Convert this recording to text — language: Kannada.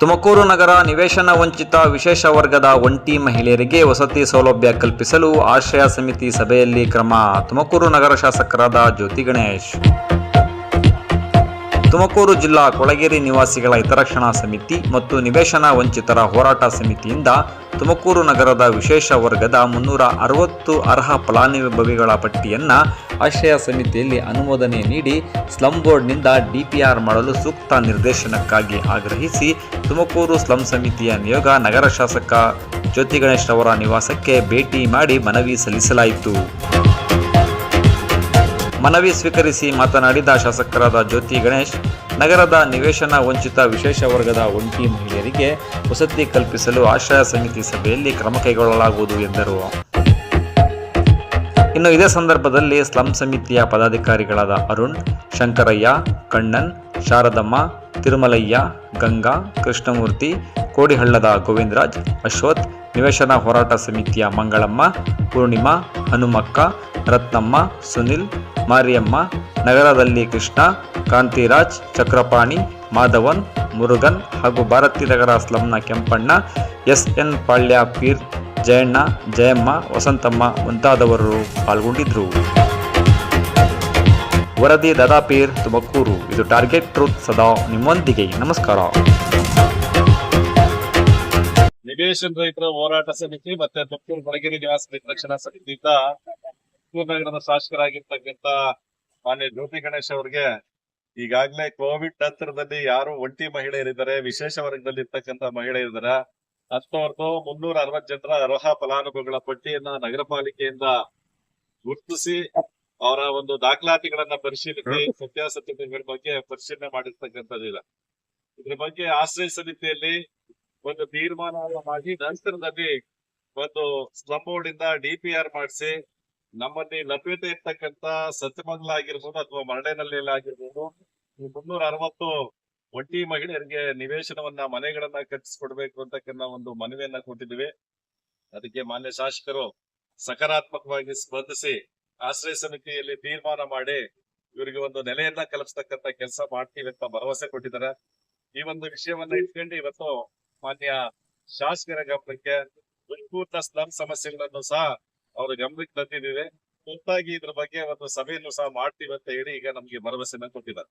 ತುಮಕೂರು ನಗರ ನಿವೇಶನ ವಂಚಿತ ವಿಶೇಷ ವರ್ಗದ ಒಂಟಿ ಮಹಿಳೆಯರಿಗೆ ವಸತಿ ಸೌಲಭ್ಯ ಕಲ್ಪಿಸಲು ಆಶ್ರಯ ಸಮಿತಿ ಸಭೆಯಲ್ಲಿ ಕ್ರಮ. ತುಮಕೂರು ನಗರ ಶಾಸಕರಾದ ಜ್ಯೋತಿ ಗಣೇಶ್. ತುಮಕೂರು ಜಿಲ್ಲಾ ಕೊಳಗೇರಿ ನಿವಾಸಿಗಳ ಹಿತರಕ್ಷಣಾ ಸಮಿತಿ ಮತ್ತು ನಿವೇಶನ ವಂಚಿತರ ಹೋರಾಟ ಸಮಿತಿಯಿಂದ ತುಮಕೂರು ನಗರದ ವಿಶೇಷ ವರ್ಗದ ಮುನ್ನೂರ ಅರವತ್ತು ಅರ್ಹ ಫಲಾನುಭವಿಗಳ ಪಟ್ಟಿಯನ್ನು ಆಶ್ರಯ ಸಮಿತಿಯಲ್ಲಿ ಅನುಮೋದನೆ ನೀಡಿ ಸ್ಲಂ ಬೋರ್ಡ್ನಿಂದ ಡಿಪಿಆರ್ ಮಾಡಲು ಸೂಕ್ತ ನಿರ್ದೇಶನಕ್ಕಾಗಿ ಆಗ್ರಹಿಸಿ ತುಮಕೂರು ಸ್ಲಂ ಸಮಿತಿಯ ನಿಯೋಗ ನಗರ ಶಾಸಕ ಜ್ಯೋತಿ ಗಣೇಶ್ ಅವರ ನಿವಾಸಕ್ಕೆ ಭೇಟಿ ಮಾಡಿ ಮನವಿ ಸಲ್ಲಿಸಲಾಯಿತು. ಮನವಿ ಸ್ವೀಕರಿಸಿ ಮಾತನಾಡಿದ ಶಾಸಕರಾದ ಜ್ಯೋತಿ ಗಣೇಶ್, ನಗರದ ನಿವೇಶನ ವಂಚಿತ ವಿಶೇಷ ವರ್ಗದ ಒಂಟಿ ಮಹಿಳೆಯರಿಗೆ ವಸತಿ ಕಲ್ಪಿಸಲು ಆಶ್ರಯ ಸಮಿತಿ ಸಭೆಯಲ್ಲಿ ಕ್ರಮ ಕೈಗೊಳ್ಳಲಾಗುವುದು ಎಂದರು. ಇನ್ನು ಇದೇ ಸಂದರ್ಭದಲ್ಲಿ ಸ್ಲಂ ಸಮಿತಿಯ ಪದಾಧಿಕಾರಿಗಳಾದ ಅರುಣ್, ಶಂಕರಯ್ಯ, ಕಣ್ಣನ್, ಶಾರದಮ್ಮ, ತಿರುಮಲಯ್ಯ, ಗಂಗಾ, ಕೃಷ್ಣಮೂರ್ತಿ, ಕೋಡಿಹಳ್ಳದ ಗೋವಿಂದರಾಜ್, ಅಶ್ವಥ್, ನಿವೇಶನ ಹೋರಾಟ ಸಮಿತಿಯ ಮಂಗಳಮ್ಮ, ಪೂರ್ಣಿಮಾ, ಹನುಮಕ್ಕ, ರತ್ನಮ್ಮ, ಸುನಿಲ್ ಮಾರಿಯಮ್ಮ, ನಗರದಲ್ಲಿ ಕೃಷ್ಣ, ಕಾಂತಿರಾಜ್, ಚಕ್ರಪಾಣಿ, ಮಾಧವನ್, ಮುರುಗನ್ ಹಾಗೂ ಭಾರತಿ ನಗರ ಸ್ಲಂನ ಕೆಂಪಣ್ಣ ಎಸ್ ಎನ್ ಪಾಳ್ಯ ಪೀರ್ ಜಯಣ್ಣ, ಜಯಮ್ಮ, ವಸಂತಮ್ಮ ಮುಂತಾದವರು ಪಾಲ್ಗೊಂಡಿದ್ದರು ವರದಿ ದಾದಾಪೀರ್, ತುಮಕೂರು. ಇದು ಟಾರ್ಗೆಟ್ ಟ್ರೂತ್ ಸದಾ ನಿಮ್ಮೊಂದಿಗೆ. ನಮಸ್ಕಾರ. ನಿವೇಶನ್ ರೈತರ ಹೋರಾಟ ಸಮಿತಿ ಮತ್ತೆ ತುಮಕೂರು ಬಡಗೇರಿ ನಿವಾಸ ರಕ್ಷಣಾ ಸಮಿತಿಯಿಂದ ನಗರದ ಶಾಸಕರಾಗಿರ್ತಕ್ಕಂತ ಮಾನ್ಯ ಜ್ಯೋತಿ ಗಣೇಶ್ ಅವರಿಗೆ ಈಗಾಗಲೇ ಕೋವಿಡ್ ನಂತರದಲ್ಲಿ ಯಾರು ಒಂಟಿ ಮಹಿಳೆಯರಿದ್ದಾರೆ, ವಿಶೇಷ ವರ್ಗದಲ್ಲಿ ಇರ್ತಕ್ಕಂತ ಮಹಿಳೆಯರಿದ್ದಾರೆ. ಅಂತವರ್ದು ಮುನ್ನೂರ ಅರವತ್ ಜನರ ಅರ್ಹ ಫಲಾನುಭವಿಗಳ ಪಟ್ಟಿಯನ್ನ ನಗರ ಪಾಲಿಕೆಯಿಂದ ಗುರುತಿಸಿ ಅವರ ಒಂದು ದಾಖಲಾತಿಗಳನ್ನ ಪರಿಶೀಲಿಸಿ, ಸತ್ಯಾಸತ್ಯತೆಗಳ ಬಗ್ಗೆ ಪರಿಶೀಲನೆ ಮಾಡಿರ್ತಕ್ಕಂಥದ್ದಿಲ್ಲ ಇದ್ರ ಬಗ್ಗೆ ಆಶ್ರಯ ಸಮಿತಿಯಲ್ಲಿ ಒಂದು ತೀರ್ಮಾನ ಮಾಡಿ ನಂತರದಲ್ಲಿ ಒಂದು ಸ್ಲಂ ಬೋರ್ಡ್ ಇಂದ ಡಿಪಿಆರ್ ಮಾಡಿಸಿ ನಮ್ಮಲ್ಲಿ ಲಭ್ಯತೆ ಇರ್ತಕ್ಕಂತ ಸತ್ಯಮಂಗಲ ಆಗಿರ್ಬೋದು ಅಥವಾ ಮರಡೇನಲ್ಲಿ ಆಗಿರ್ಬೋದು, ಈ ಮುನ್ನೂರ ಅರವತ್ತು ಒಂಟಿ ಮಹಿಳೆಯರಿಗೆ ನಿವೇಶನವನ್ನ ಮನೆಗಳನ್ನ ಕಟ್ಟಿಸ್ಕೊಡ್ಬೇಕು ಅಂತಕ್ಕಂತ ಒಂದು ಮನವಿಯನ್ನ ಕೊಟ್ಟಿದ್ದೀವಿ. ಅದಕ್ಕೆ ಮಾನ್ಯ ಶಾಸಕರು ಸಕಾರಾತ್ಮಕವಾಗಿ ಸ್ಪಂದಿಸಿ ಆಶ್ರಯ ಸಮಿತಿಯಲ್ಲಿ ತೀರ್ಮಾನ ಮಾಡಿ ಇವರಿಗೆ ಒಂದು ನೆಲೆಯನ್ನ ಕಲ್ಪಿಸ್ತಕ್ಕಂತ ಕೆಲಸ ಮಾಡ್ತೀವಿ ಅಂತ ಭರವಸೆ ಕೊಟ್ಟಿದ್ದಾರೆ. ಈ ಒಂದು ವಿಷಯವನ್ನ ಇಟ್ಕೊಂಡು ಇವತ್ತು ಮಾನ್ಯ ಶಾಸಕರ ಗಮನಕ್ಕೆ ಉತ್ಪೂರ್ಣ ಸ್ಲಂ ಸಮಸ್ಯೆಗಳನ್ನು ಸಹ ಅವ್ರ ಗಮನಕ್ಕೆ ತಂದಿದ್ದೀವಿ ತುರ್ತಾಗಿ ಇದ್ರ ಬಗ್ಗೆ ಒಂದು ಸಭೆಯನ್ನು ಸಹ ಮಾಡ್ತೀವಿ ಅಂತ ಹೇಳಿ ಈಗ ನಮ್ಗೆ ಭರವಸೆನ ಕೊಟ್ಟಿದ್ದಾರೆ.